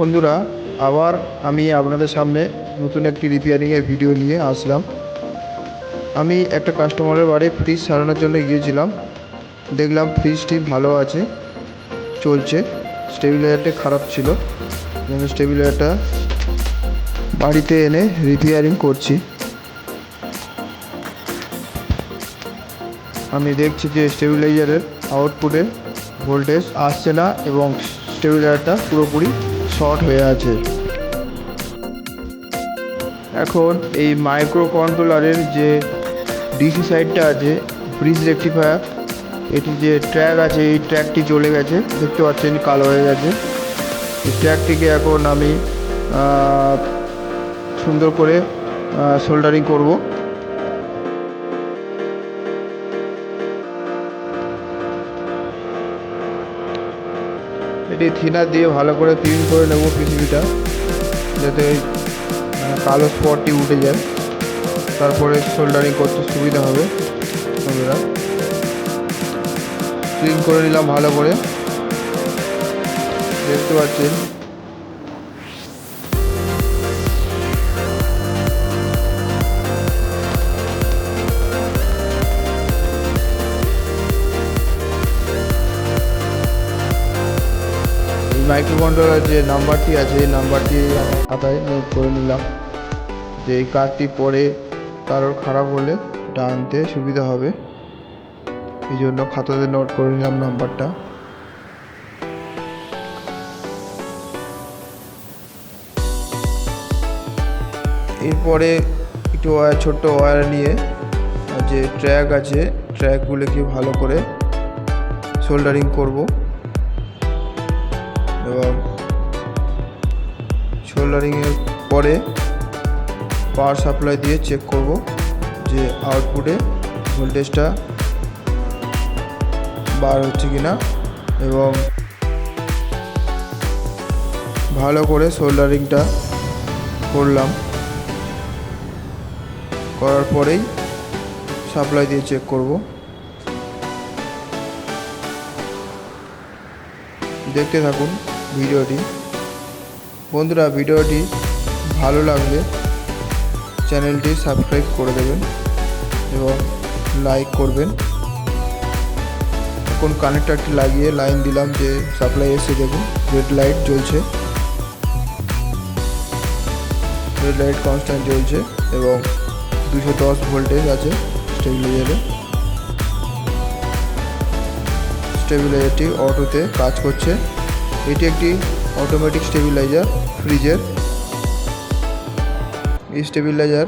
বন্ধুরা, আবার আমি আপনাদের সামনে নতুন একটি রিপেয়ারিংয়ের ভিডিও নিয়ে আসলাম। আমি একটা কাস্টমারের বাড়ি ফ্রিজ সারানোর জন্য গিয়েছিলাম। দেখলাম ফ্রিজটি ভালো আছে, চলছে। স্টেবিলাইজারটা খারাপ ছিল। জন্য স্টেবিলাইজারটা বাড়িতে এনে রিপেয়ারিং করছি। আমি দেখছি যে স্টেবিলাইজারের আউটপুটে ভোল্টেজ আসছে না এবং স্টেবিলাইজারটা পুরোপুরি শর্ট হয়ে আছে। এখন এই মাইক্রো কন্ট্রোলারের যে ডিসি সাইডটা আছে, ব্রিজ রেক্টিফায়ার, এটি যে ট্র্যাক আছে, এই ট্র্যাকটি চলে গেছে। দেখতে পাচ্ছেন কালো হয়ে গেছে। এই ট্র্যাকটিকে এখন আমি সুন্দর করে সোল্ডারিং করব। এটি থিনার দিয়ে ভালো করে ক্লিন করে নেব পৃথিবীটা, যাতে কালো স্পটটি উঠে যায়। তারপরে সোল্ডারিং করতে সুবিধা হবে বন্ধুরা ক্লিন করে নিলাম ভালো করে। দেখতে পাচ্ছেন এই মাইক্রো কন্ট্রোলার যে নাম্বারটি আছে, এই নাম্বারটি খাতায় নোট করে নিলাম। যে এই কার্ডটি পরে কারোর খারাপ হলে এটা আনতে সুবিধা হবে। এই জন্য খাতাতে নোট করে নিলাম নাম্বারটা। এরপরে একটু ওয়ার ছোট্ট ওয়্যার নিয়ে যে ট্র্যাক আছে ট্র্যাকগুলোকে ভালো করে সোল্ডারিং করব। এবং সোল্ডারিংয়ের পরে পাওয়ার সাপ্লাই দিয়ে চেক করব যে আউটপুটে ভোল্টেজটা বার হচ্ছে কি না এবং ভালো করে সোল্ডারিংটা করলাম। করার পরেই সাপ্লাই দিয়ে চেক করব। দেখতে থাকুন। ভিডিওটি। বন্ধুরা, ভিডিওটি ভালো লাগলে চ্যানেলটি সাবস্ক্রাইব করে দেবেন এবং লাইক করবেন। এখন কানেক্টারটি লাগিয়ে লাইন দিলাম যে সাপ্লাই এসে দেখুন, রেড লাইট জ্বলছে। রেড লাইট কনস্ট্যান্ট জ্বলছে এবং দুশো দশ ভোল্টেজ আছে স্টেবিলাইজারে স্টেবিলাইজারটি অটোতে কাজ করছে। এটি একটি অটোমেটিক স্টেবিলাইজার ফ্রিজের এই স্টেবিলাইজার